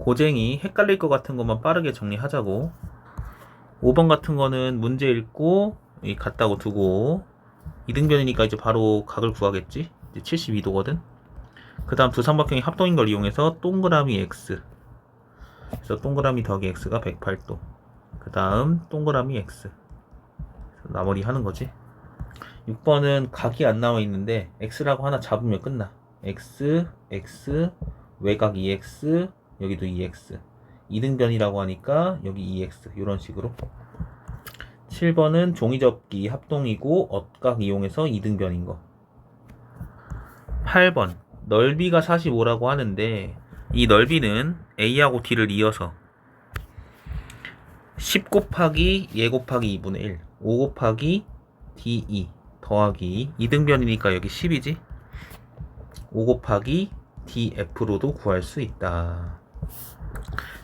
고쟁이 헷갈릴 것 같은 것만 빠르게 정리하자고. 5번 같은 거는 문제 읽고 이 같다고 두고. 이등변이니까 이제 바로 각을 구하겠지? 이제 72도거든? 그 다음 두 삼각형이 합동인 걸 이용해서 동그라미 x. 그래서 동그라미 더하기 x가 108도. 그 다음 동그라미 x. 나머지 하는 거지. 6번은 각이 안 나와 있는데 x라고 하나 잡으면 끝나. X, x, 외곽 2x, 여기도 2x 이등변이라고 하니까 여기 2x 이런 식으로. 7번은 종이접기 합동이고 엇각 이용해서 이등변인 거. 8번. 넓이가 45라고 하는데 이 넓이는 A하고 D를 이어서 10 곱하기 예 곱하기 2분의 1 5 곱하기 D2 더하기 이등변이니까 여기 10이지? 5 곱하기 DF로도 구할 수 있다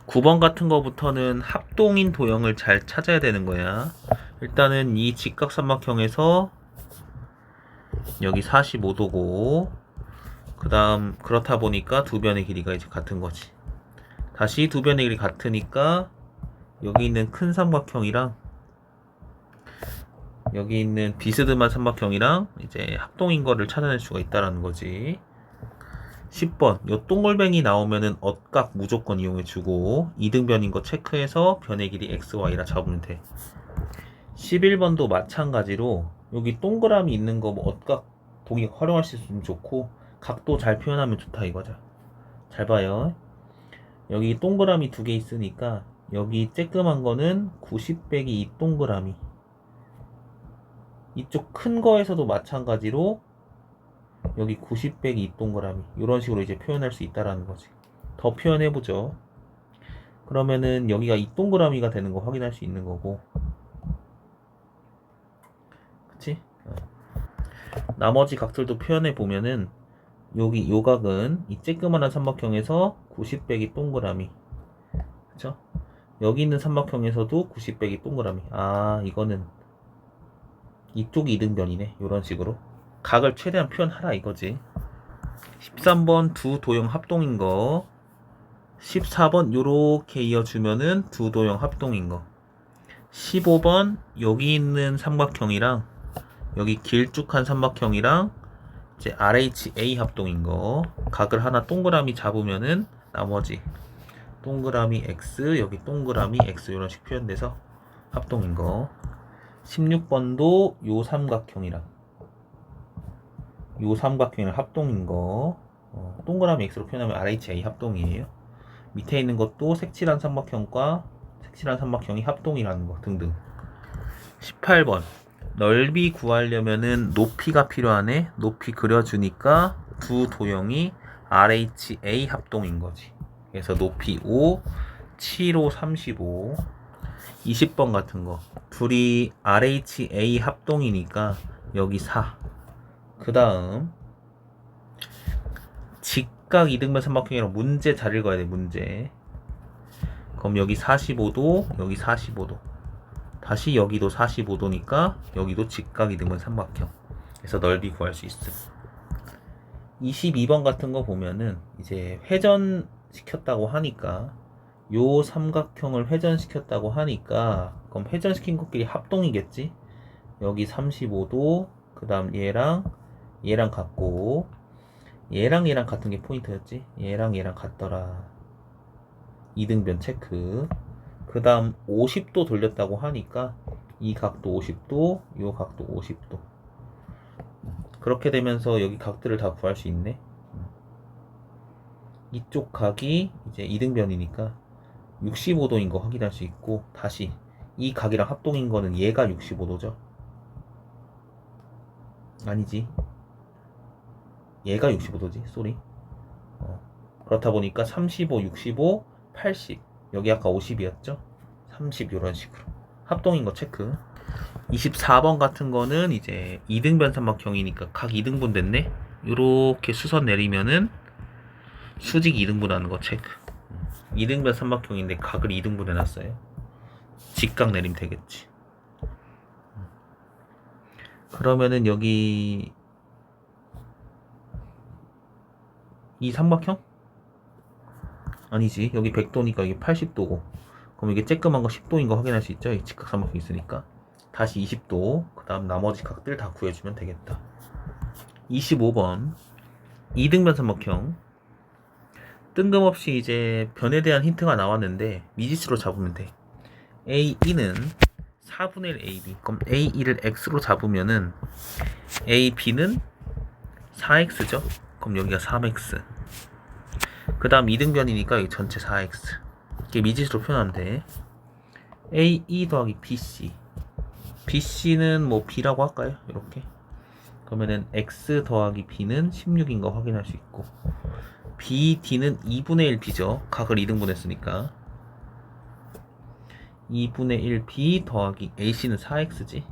9번 같은 거부터는 합동인 도형을 잘 찾아야 되는 거야. 일단은 이 직각삼각형에서 여기 45도고 그 다음 그렇다 보니까 두 변의 길이가 이제 같은 거지. 다시 두 변의 길이 같으니까 여기 있는 큰 삼각형이랑 여기 있는 비스듬한 삼각형이랑 이제 합동인 거를 찾아낼 수가 있다라는 거지 10번 요 동글뱅이 나오면은 엇각 무조건 이용해 주고 이등변인 거 체크해서 변의 길이 x, y라 잡으면 돼 11번도 마찬가지로 여기 동그라미 있는 거 뭐 엇각 동이 활용할 수 있으면 좋고 각도 잘 표현하면 좋다 이거죠. 잘 봐요. 여기 동그라미 두 개 있으니까 여기 쬐끔한 거는 90 빼기 이 동그라미. 이쪽 큰 거에서도 마찬가지로 여기 90 빼기 이 동그라미. 이런 식으로 이제 표현할 수 있다라는 거지. 더 표현해 보죠. 그러면은 여기가 이 동그라미가 되는 거 확인할 수 있는 거고. 그치? 어. 나머지 각들도 표현해 보면은 여기 요 각은 이 쬐끄만한 삼각형에서 90 빼기 동그라미 그쵸? 여기 있는 삼각형에서도 90 빼기 동그라미 아 이거는 이쪽이 이등변이네 요런 식으로 각을 최대한 표현하라 이거지. 13번 두 도형 합동인 거. 14번 요렇게 이어주면은 두 도형 합동인 거. 15번 여기 있는 삼각형이랑 여기 길쭉한 삼각형이랑 이제 RHA 합동인 거. 각을 하나 동그라미 잡으면은 나머지 동그라미 X 여기 동그라미 X 이런 식 표현돼서 합동인 거. 16번도 요 삼각형이랑 요 삼각형이랑 합동인 거 어, 동그라미 X로 표현하면 RHA 합동이에요 밑에 있는 것도 색칠한 삼각형과 색칠한 삼각형이 합동이라는 거 등등 18번 넓이 구하려면은 높이가 필요하네. 높이 그려주니까 두 도형이 RHA 합동인 거지. 그래서 높이 5, 7, 5, 35, 20번 같은 거. 둘이 RHA 합동이니까 여기 4. 그 다음 직각 이등변 삼각형이랑 문제 잘 읽어야 돼. 문제. 그럼 여기 45도, 여기 45도. 다시 여기도 45도니까 여기도 직각 이 등은 삼각형. 그래서 넓이 구할 수 있음. 22번 같은 거 보면은 이제 회전 시켰다고 하니까 요 삼각형을 회전시켰다고 하니까 그럼 회전시킨 것끼리 합동이겠지? 여기 35도 그 다음 얘랑 얘랑 같고 얘랑 얘랑 같은 게 포인트였지? 얘랑 얘랑 같더라 이등변 체크 그 다음 50도 돌렸다고 하니까 이 각도 50도, 이 각도 50도. 그렇게 되면서 여기 각들을 다 구할 수 있네. 이쪽 각이 이제 이등변이니까 65도인 거 확인할 수 있고 다시 이 각이랑 합동인 거는 얘가 65도죠. 아니지. 얘가 65도지. 쏘리. 어. 그렇다 보니까 35, 65, 80. 여기 아까 50이었죠? 30 이런 식으로 합동인 거 체크 24번 같은 거는 이제 2등변 삼각형이니까 각 2등분 됐네 이렇게 수선 내리면은 수직 2등분 하는 거 체크 2등변 삼각형인데 각을 2등분 해놨어요 직각 내리면 되겠지 그러면은 여기 이 삼각형? 아니지. 여기 100도니까 이게 80도고. 그럼 이게 쬐끔한 거 10도인 거 확인할 수 있죠? 이 직각 삼각형 있으니까. 다시 20도. 그 다음 나머지 각들 다 구해주면 되겠다. 25번. 이등변 삼각형. 뜬금없이 이제 변에 대한 힌트가 나왔는데 미지수로 잡으면 돼. A2는 4분의 1 AB 그럼 A2를 X로 잡으면은 AB는 4X죠 그럼 여기가 3X 그 다음 이등변이니까 여기 전체 4X 이게 미지수로 돼. A2 더하기 BC BC는 뭐 B라고 할까요? 이렇게. 그러면은 X 더하기 B는 16인 거 확인할 수 있고 BD는 2분의 1 B죠. 각을 2등분 했으니까. 2분의 1 B 더하기 AC는 4X지?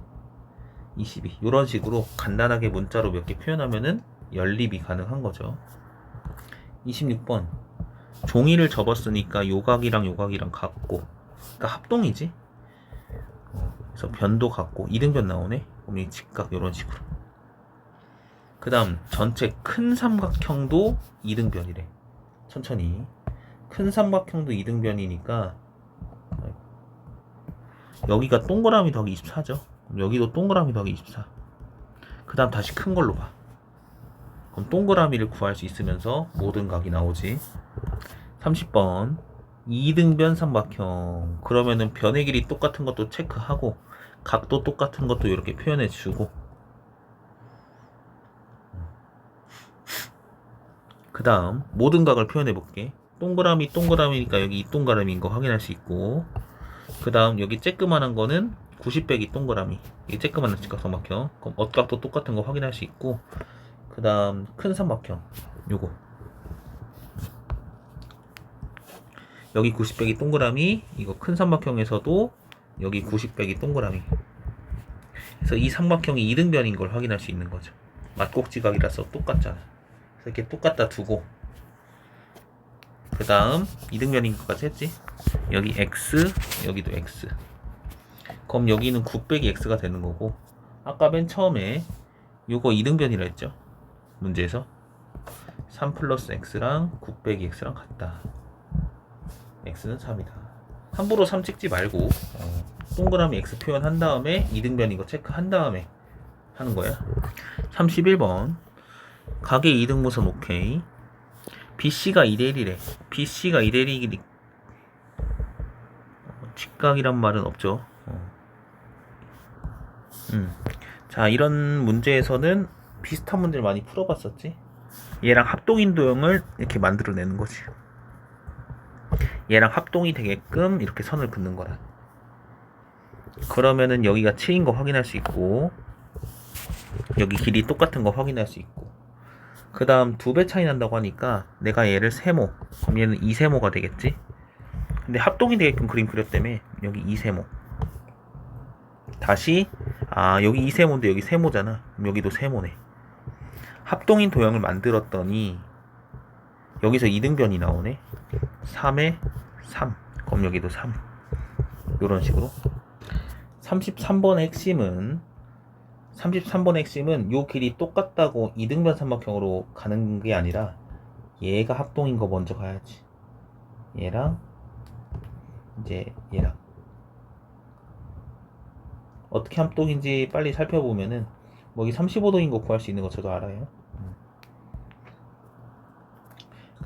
22 이런 식으로 간단하게 문자로 몇 개 표현하면은 연립이 가능한 거죠. 26번. 종이를 접었으니까 요각이랑 요각이랑 같고. 그러니까 합동이지? 어, 그래서 변도 같고. 이등변 나오네? 그럼 이 직각 이런 식으로. 그 다음 전체 큰 삼각형도 이등변이래. 천천히. 큰 삼각형도 이등변이니까 여기가 동그라미 더하기 24죠. 여기도 동그라미 더하기 24 그 다음 다시 큰 걸로 봐 그럼 동그라미를 구할 수 있으면서 모든 각이 나오지. 30번. 이등변 삼각형. 그러면은 변의 길이 똑같은 것도 체크하고 각도 똑같은 것도 이렇게 표현해 주고. 그 다음 모든 각을 표현해 볼게. 동그라미 동그라미니까 여기 이 동그라미인 거 확인할 수 있고. 그 다음 여기 쬐끄만한 거는 90 빼기 동그라미. 이게 쬐끄만한 직각삼각형. 그럼 엇각도 똑같은 거 확인할 수 있고 그 다음 큰 삼각형 요거. 여기 90 빼기 동그라미 이거 큰 삼각형에서도 여기 90 빼기 동그라미. 그래서 이 삼각형이 이등변인 걸 확인할 수 있는 거죠. 맞꼭지각이라서 똑같잖아. 그래서 이렇게 똑같다 두고. 그 다음 이등변인 것까지 했지. 여기 x 여기도 x. 그럼 여기는 9 빼기 x가 되는 거고 아까 맨 처음에 요거 이등변이라 했죠 문제에서 3 플러스 x랑 9 빼기 x랑 같다. x는 3이다. 함부로 3 찍지 말고 어, 동그라미 x 표현한 다음에 이등변인 거 체크한 다음에 하는 거야. 31번. 가게 이등분선 오케이 BC가 2대1이래. BC가 2대1이기 직각이란 말은 없죠. 어. 음. 자 이런 문제에서는 비슷한 문제를 많이 풀어봤었지? 얘랑 합동인도형을 이렇게 만들어내는 거지. 얘랑 합동이 되게끔 이렇게 선을 긋는 거라 그러면은 여기가 7인 거 확인할 수 있고 여기 길이 똑같은 거 확인할 수 있고. 그 다음 두 배 차이 난다고 하니까 내가 얘를 세모. 그럼 얘는 2세모가 되겠지? 근데 합동이 되게끔 그림 그렸다며. 여기 2세모. 다시 아 여기 2세모인데 여기 세모잖아. 그럼 여기도 세모네 합동인 도형을 만들었더니 여기서 이등변이 나오네. 3에 3 그럼 여기도 3 이런 식으로. 33번의 핵심은 33번의 핵심은 요 길이 똑같다고 이등변 삼각형으로 가는 게 아니라 얘가 합동인 거 먼저 가야지. 얘랑 이제 얘랑. 어떻게 합동인지 빨리 살펴보면은 뭐 여기 35도인 거 구할 수 있는 거 저도 알아요. 음.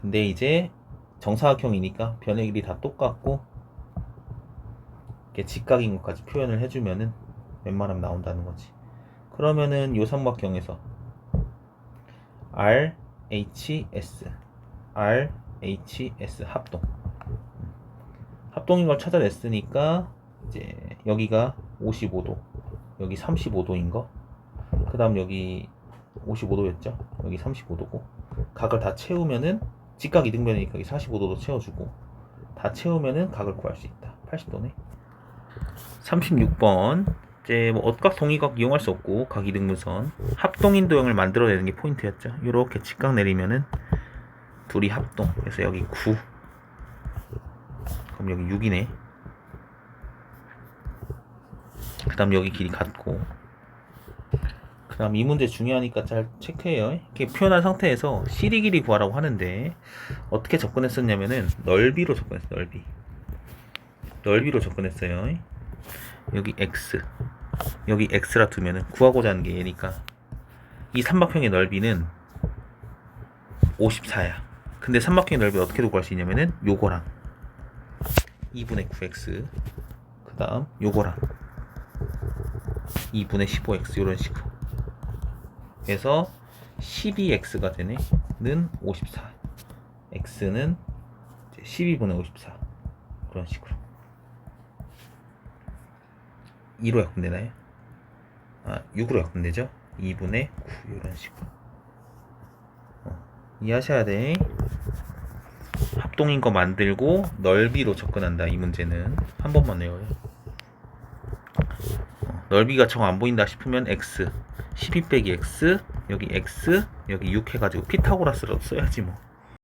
근데 이제 정사각형이니까 변의 길이 다 똑같고 이렇게 직각인 것까지 표현을 해주면은 웬만하면 나온다는 거지. 그러면은 요 삼각형에서 R, H, S R, H, S 합동. 합동인 걸 찾아냈으니까 이제 여기가 55도 여기 35도인 거 그 다음 여기 55도였죠? 여기 35도고. 각을 다 채우면은 직각 이등변이니까 여기 45도도 채워주고 다 채우면은 각을 구할 수 있다. 80도네. 36번. 이제 뭐 엇각 동의각 이용할 수 없고 각 이등분선 합동인 도형을 만들어내는 게 포인트였죠. 이렇게 직각 내리면은 둘이 합동. 그래서 여기 9 그럼 여기 6이네. 그 다음 여기 길이 같고 그 다음 이 문제 중요하니까 잘 체크해요. 이렇게 표현한 상태에서 CD 길이 구하라고 하는데 어떻게 접근했었냐면은 넓이로 접근했어요. 넓이. 넓이로 접근했어요. 여기 X. 여기 X라 두면은 구하고자 하는 게 얘니까 이 삼각형의 넓이는 54야. 근데 삼각형의 넓이 어떻게 구할 수 있냐면은 요거랑 2분의 9x 그 다음 요거랑 2분의 15x 이런 식으로 그래서 12x가 되네 는 54 x는 12분의 54 그런 식으로. 2로 약분되나요? 아 6으로 약분되죠? 2분의 9 이런 식으로. 어, 이해하셔야 돼. 합동인 거 만들고 넓이로 접근한다 이 문제는. 한 번만 외워요. 어, 넓이가 정 안 보인다 싶으면 x 12 빼기 x 여기 x 여기 6 해가지고 피타고라스라도 써야지 뭐